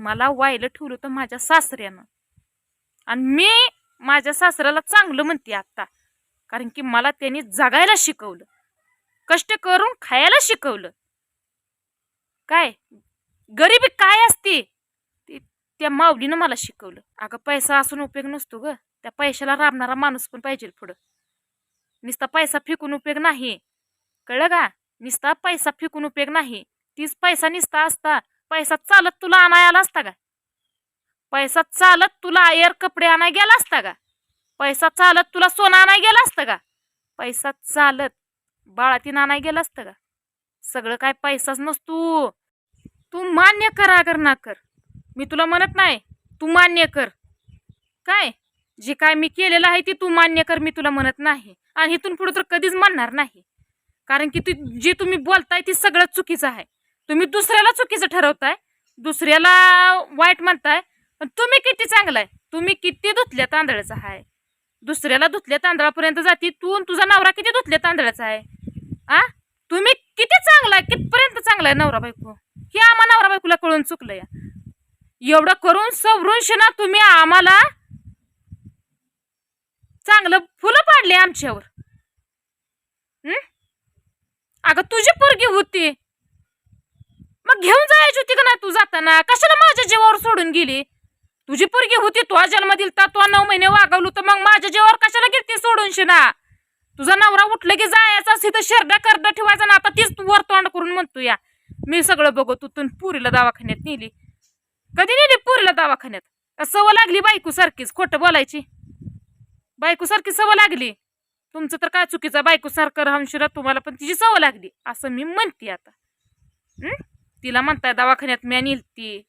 मला व्हायला ठेवलं तर माझ्या सासऱ्यानं. आणि मी माझ्या सासऱ्याला चांगलं म्हणते आता कारण की मला त्यांनी जगायला शिकवलं. कष्ट करून खायला शिकवलं. काय? गरिबी काय असते? त्या माऊलीनं मला शिकवलं. अगं पैसा असून उपयोग नसतो ग. त्या पैशाला राबणारा माणूस पण पाहिजे पुढं. नुसता पैसा फेकून उपयोग नाही. कळलं का? नुसता पैसा फेकून उपयोग नाही. तीच पैसा निसता असता. पैसा चालत तुला आणाय आला असता का? पैसा चालत तुला आयर कपडे आणाय गेला असता का? पैसा चालत तुला सोनं आणाय गेला असतं का? पैसा चालत बाळातीन आणाय गेला असतं का? सगळं काय पैसाच नसतो. तू मान्य कर अगर ना कर. मी तुला म्हणत नाही तू मान्य कर. काय? जे काय मी केलेलं आहे ते तू मान्य कर मी तुला म्हणत नाही. आणि इथून पुढे तर कधीच म्हणणार नाही. कारण की तू जे तुम्ही बोलताय ते सगळं चुकीचं आहे. तुम्ही दुसऱ्याला चुकीचं ठरवताय दुसऱ्याला वाईट म्हणताय पण तुम्ही किती चांगला आहे तुम्ही किती धुतल्या तांदळाचा आहे दुसऱ्याला धुतल्या तांदळापर्यंत जाती तू तुझा नवरा किती धुतल्या तांदळाचा आहे आ? तुम्ही किती चांगला आहे कितपर्यंत चांगला आहे नवरा बायको? हे आम्हा नवरा बायकोला कळून चुकलं या एवढं करून सवरून ना तुम्ही आम्हाला चांगलं फुलं पाडले आमच्यावर. अगं तुझी पोरगी होती. मग घेऊन जायची होती का नाही तू जाताना? कशाला माझ्या जीवावर सोडून गेली? तुझी पोरगी होती तो जन्म दिलता तो नऊ महिने वागवलो तर मग माझ्या जीवावर कशाला गेली सोडून शिना? तुझा नवरा उठलं की जायचा तर शेरडा करडा ठेवायचा ना आता तीच तू वर तोंड करून म्हणतो या. मी सगळं बघतो तू पुरीला दवाखान्यात नेली. कधी नेली पुरीला दवाखान्यात? सवय लागली बायको सारखीच खोटं बोलायची? बायको सारखी सवय लागली? तुमचं तर काय चुकीचा बायको सारखं राहून तुम्हाला पण तिची सवय लागली. असं मी म्हणते आता. तिला म्हणताय दवाखान्यात मी ती.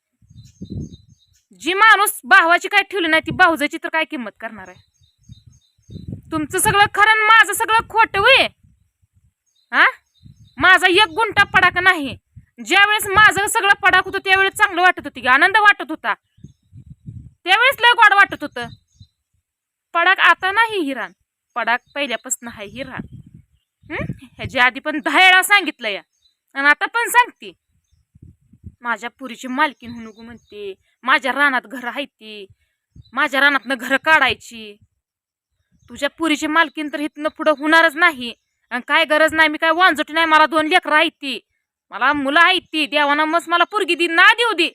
जी माणूस भावाची काय ठेवली नाही ती भाऊजाची तर काय किंमत करणार आहे? तुमचं सगळं खरं आणि माझं सगळं खोट वय हा? माझा एक गुंटा पडाक नाही. ज्यावेळेस माझं सगळं पडाक होतं त्यावेळेस चांगलं वाटत होती आनंद वाटत होता. त्यावेळेस लय गोड वाटत होतं. पडाक आता नाही हिरान पडाक पहिल्यापासून आहे हिरान ह्याच्या आधी पण दहा वेळा सांगितलं या आणि आता पण सांगते. माझ्या पुरीची मालकीन हुनुगू म्हणते. माझ्या रानात घरं आहे ती. माझ्या रानातनं घरं काढायची. तुझ्या पुरीची मालकीन तर इथनं पुढं होणारच नाही. आणि काय गरज नाही मी काय वांजटी नाही मला दोन लेकरं आहेत ती. मला मुलं आहेत ती देवाना मस्त मला पुरगी दी ना देऊ दे.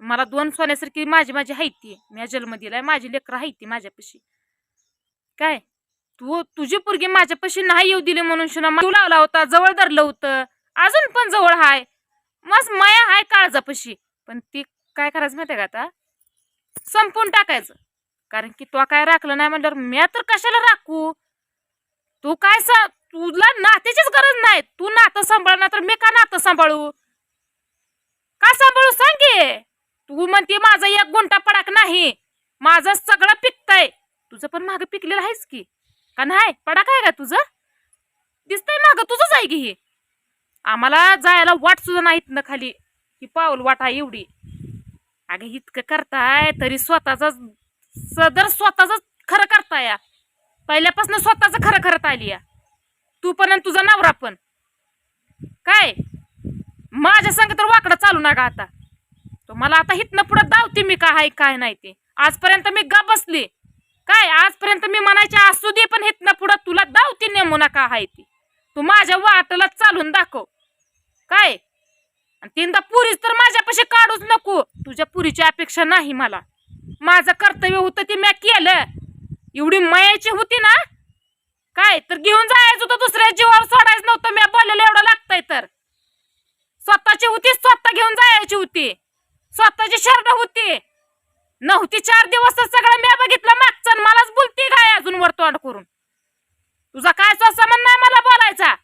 मला दोन सोन्यासारखी माझी माझी आहेत ती. मी जन्म दिलाय माझी लेकरं आहेत ती माझ्यापाशी. काय? तू तुझी पुरगी माझ्यापाशी नाही येऊ दिली म्हणून शिना तू लावला होता जवळ धरलं होतं. अजून पण जवळ हाय. मस्त माया हाय काळजापशी. पण ती काय करायचं माहिती का आता? संपून टाकायचं. कारण की तो काय राखलं नाही म्हणल्यावर म्या तर कशाला राखू? तू काय सा तुला नात्याचीच गरज नाही. तू नातं सांभाळणार तर मी का नातं सांभाळू? का सांभाळू? सांग की. तू म्हणते माझा एक गुंटा पडाक नाही. माझं सगळं पिकतंय. तुझं पण मागं पिकलेलं आहेस की. का नाही? पडाक आहे का तुझं? दिसतंय मागं. तुझंच आहे की हे. आम्हाला जायला वाट सुद्धा नाहीत ना खाली. ही पाऊल वाटा एवढी. अगं इतकं करताय तरी स्वतःचा सदर स्वतःच खरं करताय. या पहिल्यापासून स्वतःच खरं करत आली या. तू पण आणि तुझा नवरा पण. काय? माझ्या संग तर वाकडं चालू नका आता. तो मला आता हितनं पुढं दावते मी काय आहे काय नाही ते. आजपर्यंत मी ग बसली. काय? आजपर्यंत मी म्हणायचे असू दे पण हितनं पुढं तुला दावते नेमू नका आहे ती. तू माझ्या वाटला चालून दाखव. काय? आणि तीनदा पुरीच तर माझ्यापाशी काढूच नको. तुझ्या पुरीची अपेक्षा नाही मला. माझं कर्तव्य होतं ते मी केलं. एवढी मयाची होती ना? काय? तर घेऊन जायचं होतं दुसऱ्या जीवावर सोडायचं नव्हतं. मी बोललेलं एवढं लागतंय तर. स्वतःची होती स्वतः घेऊन जायची होती. स्वतःची शर्ट होती. नव्हती चार दिवस तर सगळं मी बघितलं मागचं मलाच बोलते काय अजून वर तोंड करून? तुझा काय संबंध म्हणणं मला बोलायचा?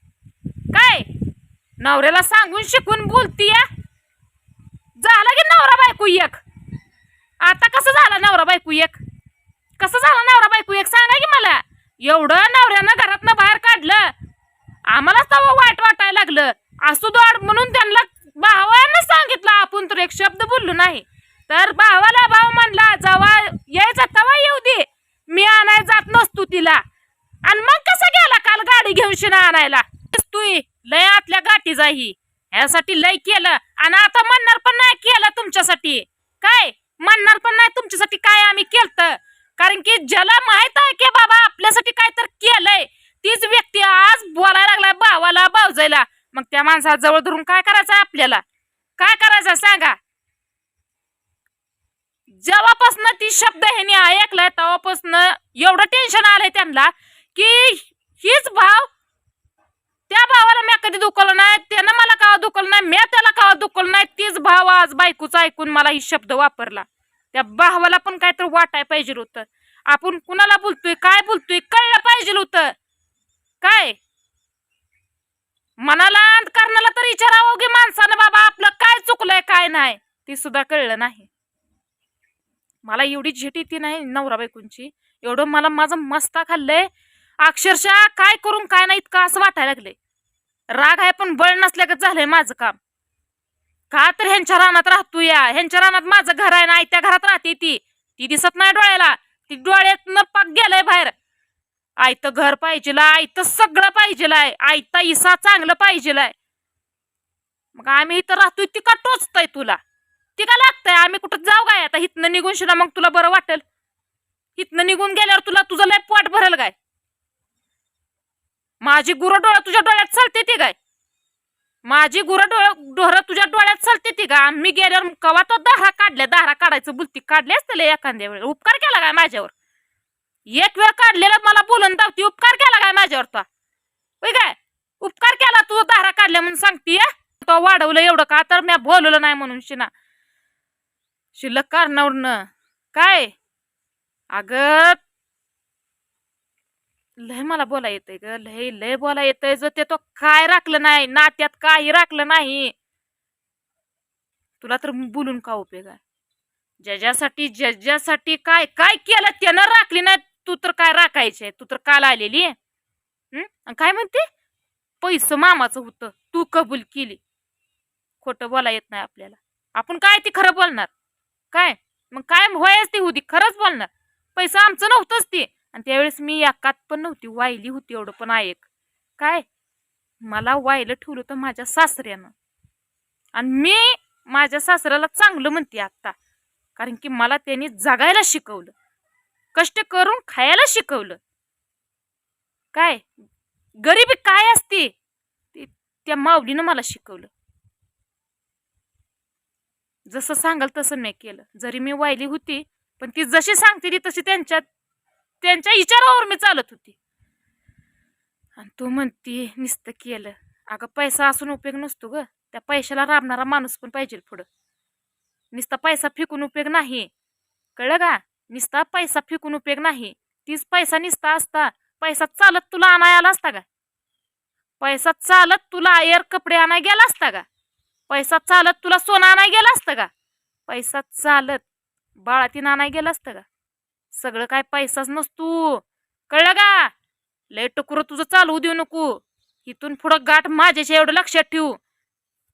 काय? नवऱ्याला सांगून शिकून बोलतीय? झाला की नवरा बायको एक? आता कसं झाला नवरा बायको एक? कसं झालं नवरा बायको एक? सांगा की मला. एवढं नवऱ्यानं घरातनं बाहेर काढलं. आम्हालाच तेव्हा वाईट वाटायला लागलं. असू दोड म्हणून त्यांना भावानं सांगितलं. आपण तर एक शब्द बोललो नाही. तर भावाला भाव म्हणला जवा यायचा तवा येऊ दे. मी आणाय जात नसतो तिला. आणि मग कसं गेला काल गाडी घेऊन शिना आणायला? तू लय आतल्या गाठी जाही ह्यासाठी लय केलं. आणि आता म्हणणार पण नाही केलं तुमच्यासाठी. काय? म्हणणार पण नाही तुमच्यासाठी काय आम्ही केलत. कारण की ज्याला माहीत आहे की बाबा आपल्यासाठी काय तर केलंय तीच व्यक्ती आज बोलायला लागलाय भावाला भावजायला मग त्या माणसाला जवळ धरून काय करायचं आपल्याला? काय करायचं सांगा? जेव्हापासून ती शब्द ह्याने ऐकलाय तेव्हापासून एवढं टेन्शन आलंय त्यांना की हीच भाव त्या भावाला मी कधी दुखवलं नाही त्यानं मला का दुखवलं नाही मी त्याला का दुखवलं नाही. तीच भाव आज बायकोचा ऐकून मला ही शब्द वापरला. त्या भावाला पण काय तर वाटाय पाहिजे होतं. आपण कुणाला बोलतोय काय बोलतोय कळलं पाहिजे होतं. काय? मनाला आणि कर्णाला तर विचारावं की माणसानं बाबा आपलं काय चुकलंय काय नाही ते सुद्धा कळलं नाही. मला एवढी झेट येते नाही नवरा बायकोंची. एवढं मला माझं मस्ता खाल्लंय अक्षरशः काय करून काय नाही इतकं असं वाटायला लागले राग आहे पण बळ नसल्यागत झालंय माझं काम. का तर ह्यांच्या रानात राहतो या? ह्यांच्या रानात माझं घर आहे ना? त्या घरात राहते ती. ती दिसत नाही डोळ्याला. ती डोळ्यात न पाक गेलंय बाहेर. आयतं घर पाहिजेला आयतं सगळं पाहिजेलाय आयता इसा चांगलं पाहिजेलाय मग आम्ही इथं राहतोय ती का टोचतय तुला? ती का लागतंय? आम्ही कुठं जाऊ काय? आता इथनं निघून शिना मग तुला बरं वाटेल. इथनं निघून गेल्यावर तुला तुझं लय पोट भरेल काय माझी गुरं डोळा तुझ्या डोळ्यात चालते ती काय? माझी गुरं डोळ्या ढोरं तुझ्या डोळ्यात चालते ती का? मी गेल्यावर कवा तो दारा काढल्या? दारा काढायचं बुलती काढली असते एखाद्या वेळेस? उपकार केला काय माझ्यावर? एक वेळ काढलेला मला बोलून दावती उपकार केला काय माझ्यावर तो? होय काय? उपकार केला तू दारा काढल्या म्हणून सांगतीय तो वाढवलं एवढं का? तर मी बोलवलं नाही म्हणून शिना. शिल्लक कारणावरनं. काय? अगं लय मला बोला येतंय ग लय लय बोला येतंय जर ते तो काय राखलं नाही नात्यात काही राखलं नाही. तुला तर बोलून का उपयोग आहे ज्याच्यासाठी ज्याच्यासाठी काय काय केलं त्यानं राखली नाही तू तर काय राखायचे तू तर काल आलेली हम्म काय म्हणते? पैसं मामाचं होतं तू कबूल केली. खोटं बोला येत नाही आपल्याला. आपण काय ती खरं बोलणार? काय? मग काय होयच ती होती खरंच बोलणार. पैसा आमचं नव्हतंच ते. आणि त्यावेळेस मी एकात पण नव्हती वाहिली होती एवढं पण ऐक काय? मला वाहिलं ठेवलं तर माझ्या सासऱ्यानं. आणि मी माझ्या सासऱ्याला चांगलं म्हणते आत्ता. कारण की मला त्यांनी जगायला शिकवलं. कष्ट करून खायला शिकवलं. काय? गरिबी काय असते? त्या माऊलीनं मला शिकवलं. जसं सांगाल तसं नाही केलं. जरी मी वाहिली होती पण ती जशी सांगते ती तशी त्यांच्या त्यांच्या विचारावर मी चालत होती. आणि तू म्हणती नुसतं केलं. अगं पैसा असून उपयोग नसतो ग. त्या पैशाला राबणारा माणूस पण पाहिजे पुढं. नुसता पैसा फेकून उपयोग नाही. कळलं का? नुसता पैसा फेकून उपयोग नाही. तीच पैसा निस्ता असता. पैसा चालत तुला आणाय आला असता का? पैसा चालत तुला आयर कपडे आणाय गेला असता का? पैसा चालत तुला सोनं आणाय गेला असतं का? पैसा चालत बाळातीन आणाय गेला असतं का? सगळं काय पैसाच नसतो. कळलं का? लय टकुरं तुझं चालवू देऊ नको. इथून पुढं गाठ माझ्याशी एवढं लक्षात ठेवू.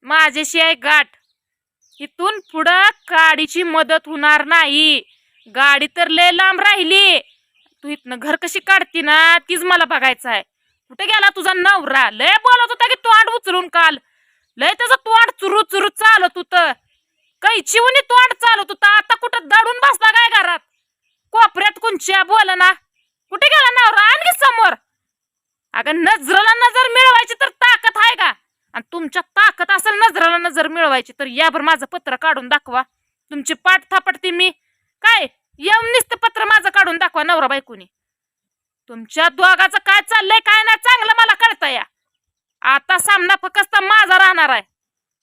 माझ्याशी आहे गाठ. इथून पुढं गाडीची मदत होणार नाही. गाडी तर लय लांब राहिली. तू इथनं घर कशी काढती ना तीच मला बघायचं आहे. कुठे गेला तुझा नवरा? लय बोलत होता की तोंड उचलून काल. लय त्याचं तोंड चुरू चुरू चालत होतं. काही चिवणी तोंड चालत होतं. आता कुठं दडून बसला तुमच्या घरात बोल ना. कुठे गेला नवरा? आणखी समोर. अगं नजराला नजर मिळवायची तर ताकद आहे का? आणि तुमच्या ताकद असेल नजराला नजर मिळवायची तर यावर माझं पत्र काढून दाखवा. तुमची पाठ थापडते मी. काय? येऊन पत्र माझं काढून दाखवा नवरा बायकोनी. तुमच्या दोघाचं काय चाललंय काय नाही चांगलं मला कळतं या. आता सामना फक्त माझा राहणार आहे.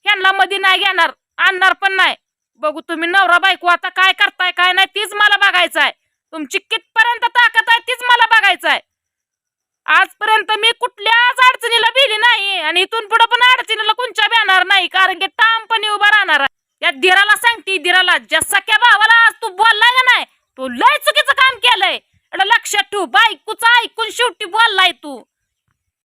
ह्यांना मध्ये नाही घेणार आणणार पण नाही. बघू तुम्ही नवरा बायको आता काय करताय काय नाही तीच मला बघायचं आहे. तुमची कितपर्यंत ताकद आहे तीच मला बघायचं आहे आजपर्यंत मी कुठल्याच अडचणीला भिली नाही आणि इथून पुढे पण अडचणीला कोणच्या भेणार नाही कारण की ठामपणे उभा राहणार आहे. या धीराला सांगते धीराला ज्या सख्या भावाला आज तू बोललाय का नाही तू लय चुकीचं काम केलंय. लक्षात ठेव बायकूच ऐकून शेवटी बोललाय तू.